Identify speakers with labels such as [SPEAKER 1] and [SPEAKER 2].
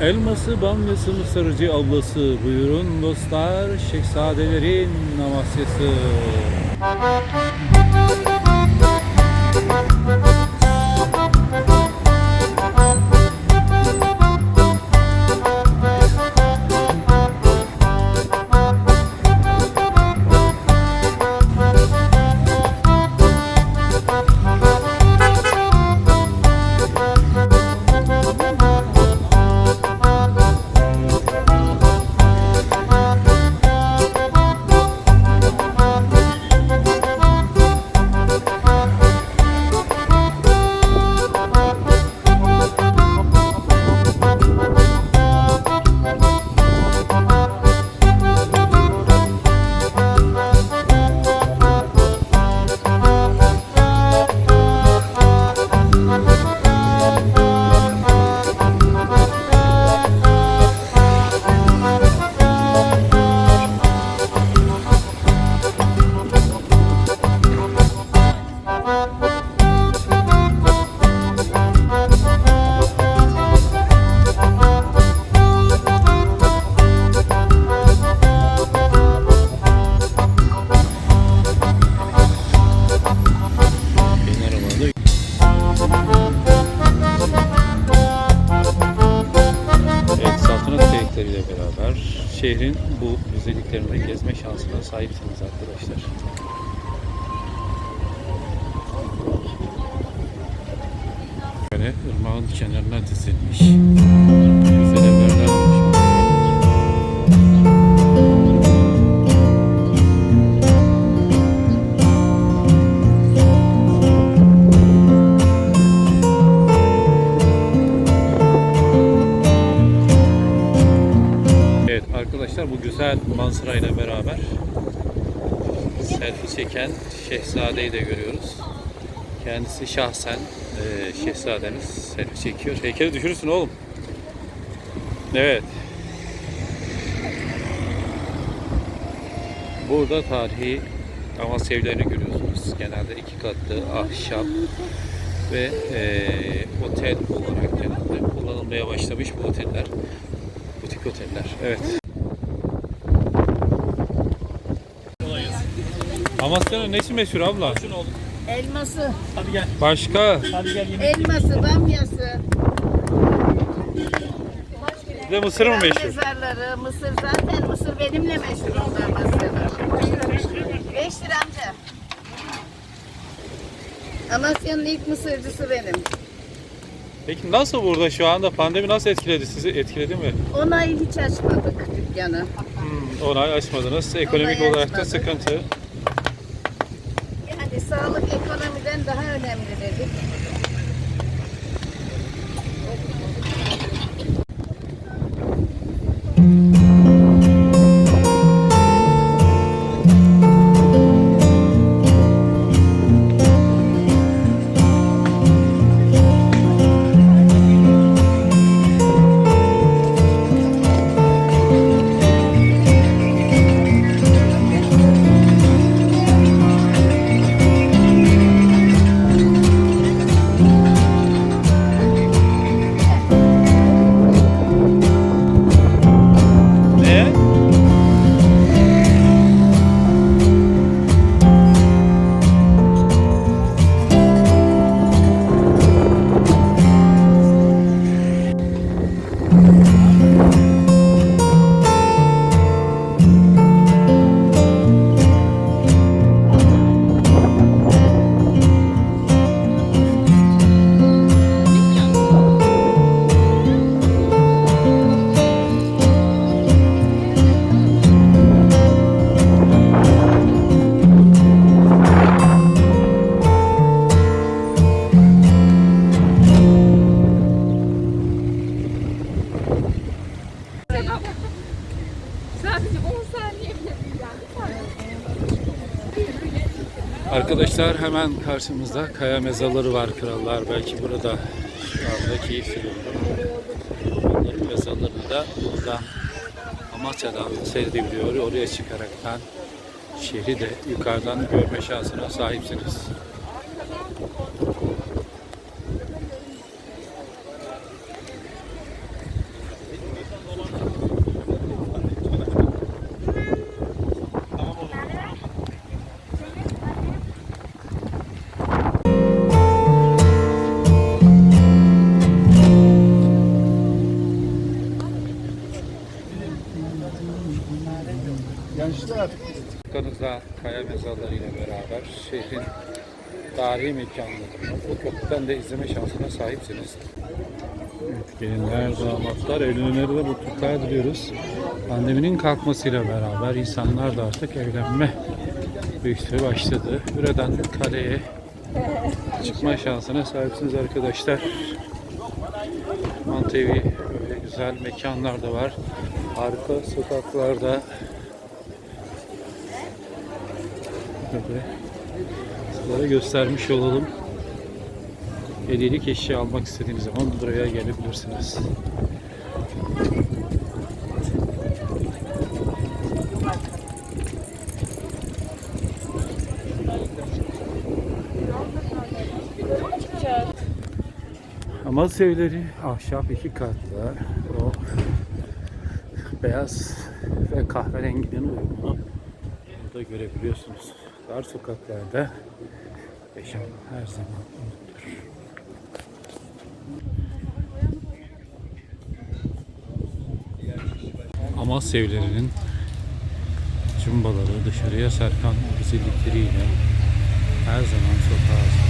[SPEAKER 1] Elması, bamyası, mısırcı ablası. Buyurun dostlar, şehzadelerin namasyası. Şehrin bu güzelliklerinde gezme şansına sahipsiniz arkadaşlar. Böyle ırmağın kenarına dizilmiş. Manzarayla beraber selfie çeken şehzadeyi de görüyoruz. Kendisi şahsen e, şehzademiz selfie çekiyor. Heykeli düşürürsün oğlum. Evet. Burada tarihi Amasya evlerini görüyorsunuz. Genelde iki katlı ahşap ve e, otel olarak genelde kullanılmaya başlamış bu oteller. Butik oteller. Evet. Amasya'nın nesi meşhur abla?
[SPEAKER 2] Elması,
[SPEAKER 3] Hadi gel.
[SPEAKER 1] Başka.
[SPEAKER 3] Hadi gel yemek.
[SPEAKER 2] elması, bamyası,
[SPEAKER 1] Bir de mısır mı meşhur?
[SPEAKER 2] mezarları, mısır zaten mısır benimle meşhur oldu Amasya'da. 5 lira amca. Amasya'nın ilk mısırcısı benim.
[SPEAKER 1] Peki nasıl burada şu anda pandemi nasıl etkiledi sizi? Etkiledi mi?
[SPEAKER 2] 10 ay hiç açmadık dükkanı.
[SPEAKER 1] Hmm, onu açmadınız. Ekonomik
[SPEAKER 2] Onayı
[SPEAKER 1] olarak da
[SPEAKER 2] açmadık.
[SPEAKER 1] sıkıntı.
[SPEAKER 4] for looking
[SPEAKER 1] Arkadaşlar hemen karşımızda kaya mezarları var krallar. Belki burada şu anda keyif sürüyorlar. Onların mezarlarını da buradan Amasya'dan seyredebiliyor. Oraya çıkaraktan şehri de yukarıdan görme şansına sahipsiniz. Arkanızda kaya mezarları ile beraber şehrin tarihi mekanlarını bu köprüden de izleme şansına sahipsiniz. Evet, gelinler, damatlar, evlenenleri de mutluluklar diliyoruz. Pandeminin kalkmasıyla beraber insanlar da artık evlenme büyüsü başladı. Buradan kaleye çıkma şansına sahipsiniz arkadaşlar. Mantevi böyle güzel mekanlar da var. Arka sokaklarda Böyle sizlere göstermiş olalım. Hediyelik eşya almak istediğiniz zaman buraya gelebilirsiniz. Amasya evleri ahşap iki katlı. O beyaz ve kahverenginin uyumunu burada görebiliyorsunuz. Dar sokaklarda yaşam her zaman umuttur. Amasya evlerinin cumbaları dışarıya sarkan güzellikleriyle her zaman sokağa